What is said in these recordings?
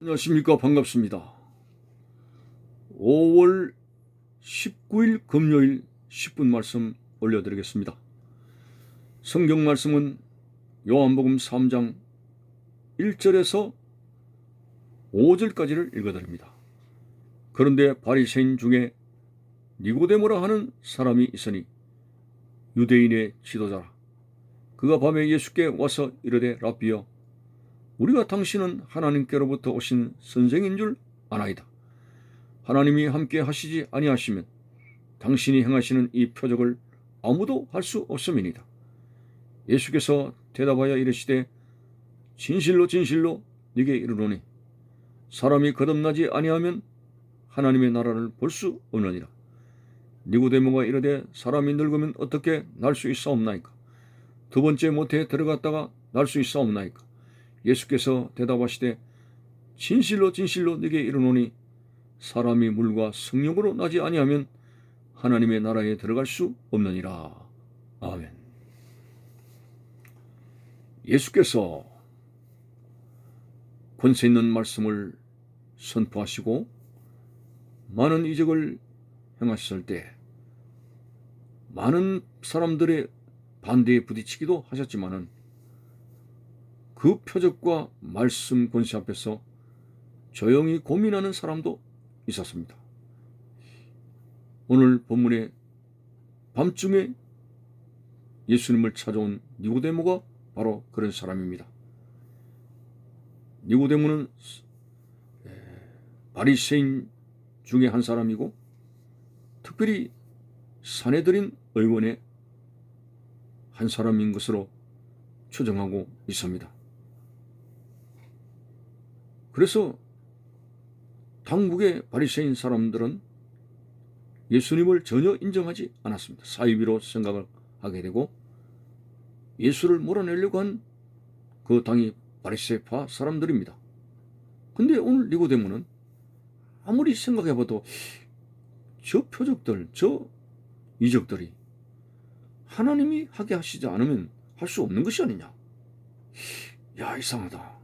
안녕하십니까 반갑습니다. 5월 19일 금요일 10분 말씀 올려드리겠습니다. 성경 말씀은 요한복음 3장 1절에서 5절까지를 읽어드립니다. 그런데 바리새인 중에 니고데모라 하는 사람이 있으니 유대인의 지도자라. 그가 밤에 예수께 와서 이르되 라비여 우리가 당신은 하나님께로부터 오신 선생인 줄 아나이다. 하나님이 함께 하시지 아니하시면 당신이 행하시는 이 표적을 아무도 할 수 없음이니이다. 예수께서 대답하여 이르시되 진실로 진실로 네게 이르노니 사람이 거듭나지 아니하면 하나님의 나라를 볼 수 없느니라. 니고데모가 이르되 사람이 늙으면 어떻게 날 수 있사옵나이까? 두 번째 모태에 들어갔다가 날 수 있사옵나이까? 예수께서 대답하시되 진실로 진실로 네게 이르노니 사람이 물과 성령으로 나지 아니하면 하나님의 나라에 들어갈 수 없느니라. 아멘. 예수께서 권세 있는 말씀을 선포하시고 많은 이적을 행하셨을 때 많은 사람들의 반대에 부딪히기도 하셨지만은 그 표적과 말씀 권세 앞에서 조용히 고민하는 사람도 있었습니다. 오늘 본문의 밤중에 예수님을 찾아온 니고데모가 바로 그런 사람입니다. 니고데모는 바리새인 중에 한 사람이고 특별히 사내들인 의원의 한 사람인 것으로 추정하고 있습니다. 그래서 당국의 바리새인 사람들은 예수님을 전혀 인정하지 않았습니다. 사이비로 생각을 하게 되고 예수를 몰아내려고 한 그 당이 바리새파 사람들입니다. 근데 오늘 니고데모는 아무리 생각해봐도 저 표적들, 저 이적들이 하나님이 하게 하시지 않으면 할 수 없는 것이 아니냐. 야 이상하다.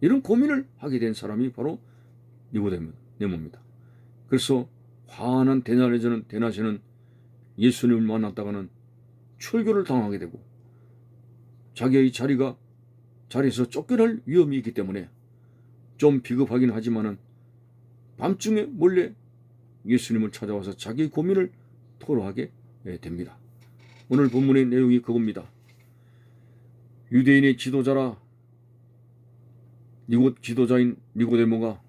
이런 고민을 하게 된 사람이 바로 니고데모입니다. 그래서 환한 대낮에는 대낮에는 예수님을 만났다가는 출교를 당하게 되고 자기의 자리가 자리에서 쫓겨날 위험이 있기 때문에 좀 비겁하긴 하지만은 밤중에 몰래 예수님을 찾아와서 자기 고민을 토로하게 됩니다. 오늘 본문의 내용이 그겁니다. 유대인의 지도자라 니고 지도자인 니고데모가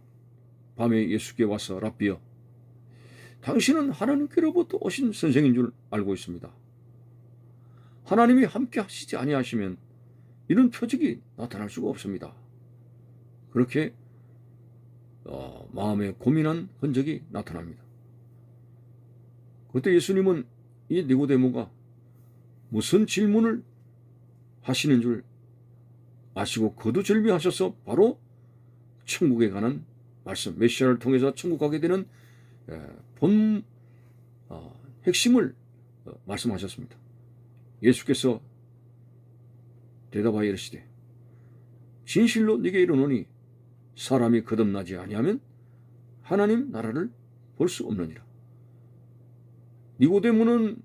밤에 예수께 와서 라비어 당신은 하나님께로부터 오신 선생인 줄 알고 있습니다. 하나님이 함께 하시지 아니하시면 이런 표적이 나타날 수가 없습니다. 그렇게 어, 마음에 고민한 흔적이 나타납니다. 그때 예수님은 이 니고데모가 무슨 질문을 하시는 줄 아시고 거두절미하셔서 바로 천국에 가는 말씀 메시아를 통해서 천국 가게 되는 본 어, 핵심을 어, 말씀하셨습니다. 예수께서 대답하여 이르시되 진실로 네게 이르노니 사람이 거듭나지 아니하면 하나님 나라를 볼 수 없느니라. 니고데모는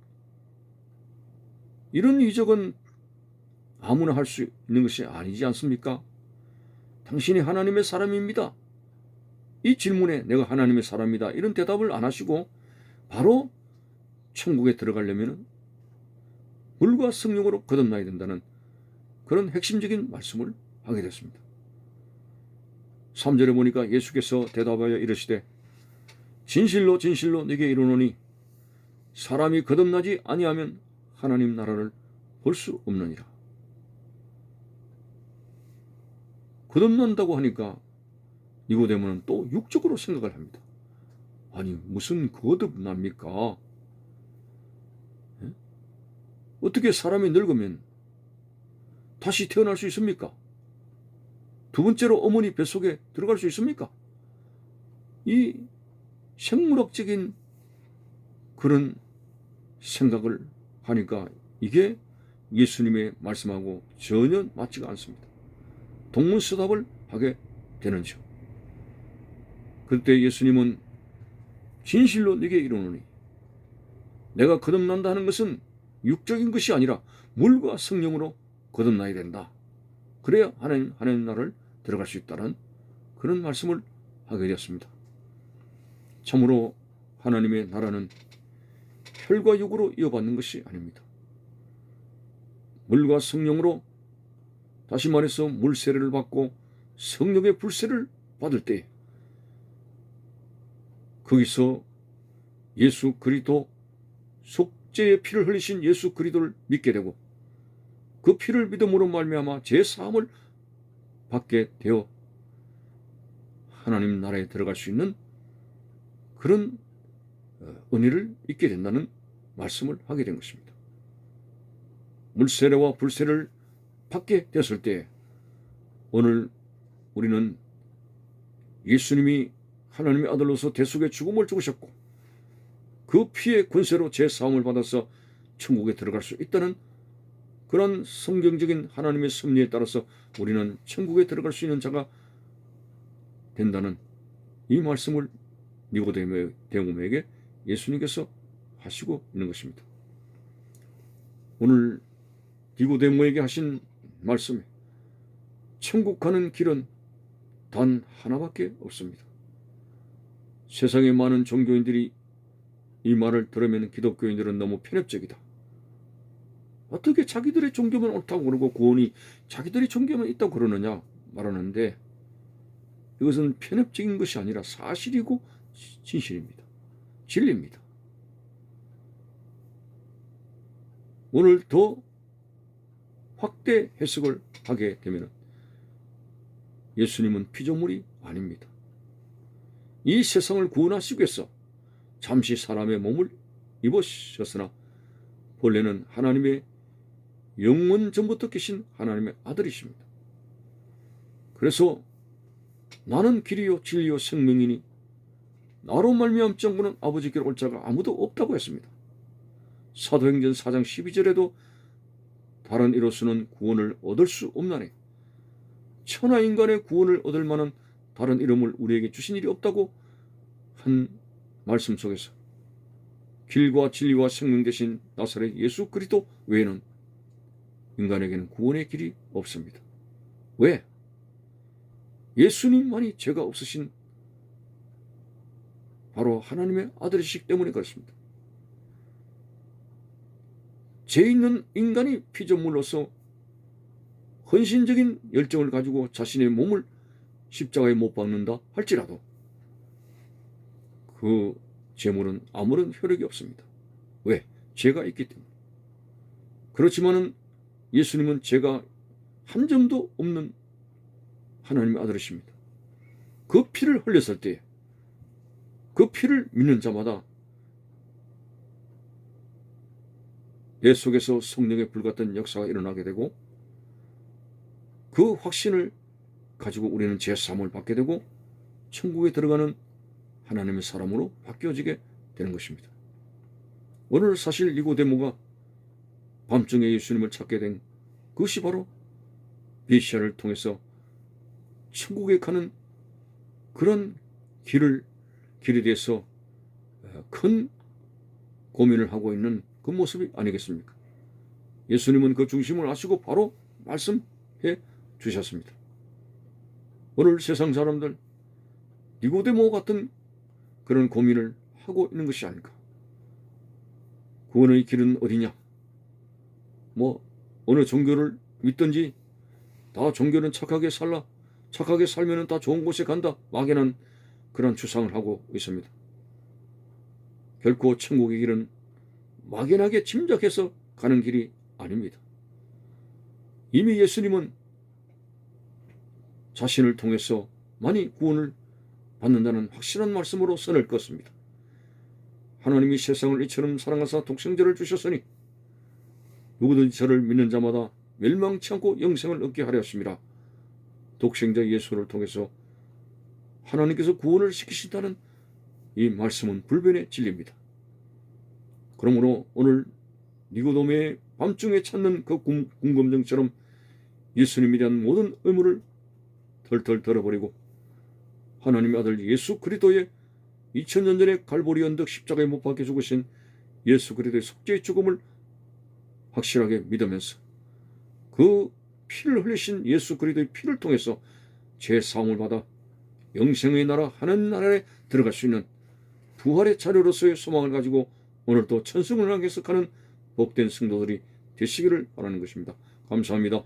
이런 이적은 아무나 할 수 있는 것이 아니지 않습니까? 당신이 하나님의 사람입니다. 이 질문에 내가 하나님의 사람이다. 이런 대답을 안 하시고 바로 천국에 들어가려면 물과 성령으로 거듭나야 된다는 그런 핵심적인 말씀을 하게 됐습니다. 3절에 보니까 예수께서 대답하여 이르시되 진실로 진실로 네게 이르노니 사람이 거듭나지 아니하면 하나님 나라를 볼 수 없느니라. 거듭난다고 하니까 니고데모는 또 육적으로 생각을 합니다. 아니 무슨 거듭납니까? 예? 어떻게 사람이 늙으면 다시 태어날 수 있습니까? 두 번째로 어머니 뱃속에 들어갈 수 있습니까? 이 생물학적인 그런 생각을 하니까 이게 예수님의 말씀하고 전혀 맞지가 않습니다. 동문서답을 하게 되는지요. 그때 예수님은 진실로 네게 이르노니 내가 거듭난다 하는 것은 육적인 것이 아니라 물과 성령으로 거듭나야 된다. 그래야 하나님 하나님 나라를 들어갈 수 있다는 그런 말씀을 하게 되었습니다. 참으로 하나님의 나라는 혈과 육으로 이어받는 것이 아닙니다. 물과 성령으로 다시 말해서 물세례를 받고 성령의 불세를 받을 때 거기서 예수 그리스도 속죄의 피를 흘리신 예수 그리스도를 믿게 되고 그 피를 믿음으로 말미암아 제 사함을 받게 되어 하나님 나라에 들어갈 수 있는 그런 어, 은혜를 잊게 된다는 말씀을 하게 된 것입니다. 물세례와 불세를 받게 되었을 때 오늘 우리는 예수님이 하나님의 아들로서 대속의 죽음을 죽으셨고 그 피의 권세로 제 사함을 받아서 천국에 들어갈 수 있다는 그런 성경적인 하나님의 섭리에 따라서 우리는 천국에 들어갈 수 있는 자가 된다는 이 말씀을 니고데모에게 예수님께서 하시고 있는 것입니다. 오늘 니고데모에게 하신 말씀에 천국 가는 길은 단 하나밖에 없습니다. 세상의 많은 종교인들이 이 말을 들으면 기독교인들은 너무 편협적이다. 어떻게 자기들의 종교만 옳다고 그러고 구원이 자기들의 종교만 있다고 그러느냐 말하는데 이것은 편협적인 것이 아니라 사실이고 진실입니다. 진리입니다. 오늘 더 확대 해석을 하게 되면 예수님은 피조물이 아닙니다. 이 세상을 구원하시기 위해서 잠시 사람의 몸을 입으셨으나 본래는 하나님의 영원 전부터 계신 하나님의 아들이십니다. 그래서 나는 길이요 진리요 생명이니 나로 말미암 정부는 아버지께로 올 자가 아무도 없다고 했습니다. 사도행전 4장 12절에도 다른 이로서는 구원을 얻을 수 없나니 천하 인간의 구원을 얻을 만한 다른 이름을 우리에게 주신 일이 없다고 한 말씀 속에서 길과 진리와 생명 대신 나사렛 예수 그리스도 외에는 인간에게는 구원의 길이 없습니다. 왜? 예수님만이 죄가 없으신 바로 하나님의 아들이시기 때문에 그렇습니다. 죄 있는 인간이 피조물로서 헌신적인 열정을 가지고 자신의 몸을 십자가에 못 박는다 할지라도 그 재물은 아무런 효력이 없습니다. 왜? 죄가 있기 때문에. 그렇지만은 예수님은 죄가 한 점도 없는 하나님의 아들이십니다. 그 피를 흘렸을 때 그 피를 믿는 자마다 내 속에서 성령의 불같은 역사가 일어나게 되고 그 확신을 가지고 우리는 제사함을 받게 되고 천국에 들어가는 하나님의 사람으로 바뀌어지게 되는 것입니다. 오늘 사실 니고데모가 밤중에 예수님을 찾게 된 그것이 바로 메시아를 통해서 천국에 가는 그런 길을 길에 대해서 큰 고민을 하고 있는 그 모습이 아니겠습니까? 예수님은 그 중심을 아시고 바로 말씀해 주셨습니다. 오늘 세상 사람들 니고데모 같은 그런 고민을 하고 있는 것이 아닐까? 구원의 길은 어디냐? 뭐 어느 종교를 믿든지 다 종교는 착하게 살라 착하게 살면은 다 좋은 곳에 간다 막연한 그런 추상을 하고 있습니다. 결코 천국의 길은 막연하게 짐작해서 가는 길이 아닙니다. 이미 예수님은 자신을 통해서 많이 구원을 받는다는 확실한 말씀으로 선을 껐습니다. 하나님이 세상을 이처럼 사랑하사 독생자를 주셨으니 누구든지 저를 믿는 자마다 멸망치 않고 영생을 얻게 하려 하심이라. 독생자 예수를 통해서 하나님께서 구원을 시키신다는 이 말씀은 불변의 진리입니다. 그러므로 오늘 니고도메의 밤중에 찾는 그 궁금증처럼 예수님에 대한 모든 의무를 털털 털어버리고 하나님의 아들 예수 그리스도의 2000년 전에 갈보리 언덕 십자가에 못 박혀 죽으신 예수 그리스도의 속죄의 죽음을 확실하게 믿으면서 그 피를 흘리신 예수 그리스도의 피를 통해서 제 사함을 받아 영생의 나라 하나님 나라에 들어갈 수 있는 부활의 자료로서의 소망을 가지고 오늘도 천승을 향해서 가는 복된 성도들이 되시기를 바라는 것입니다. 감사합니다.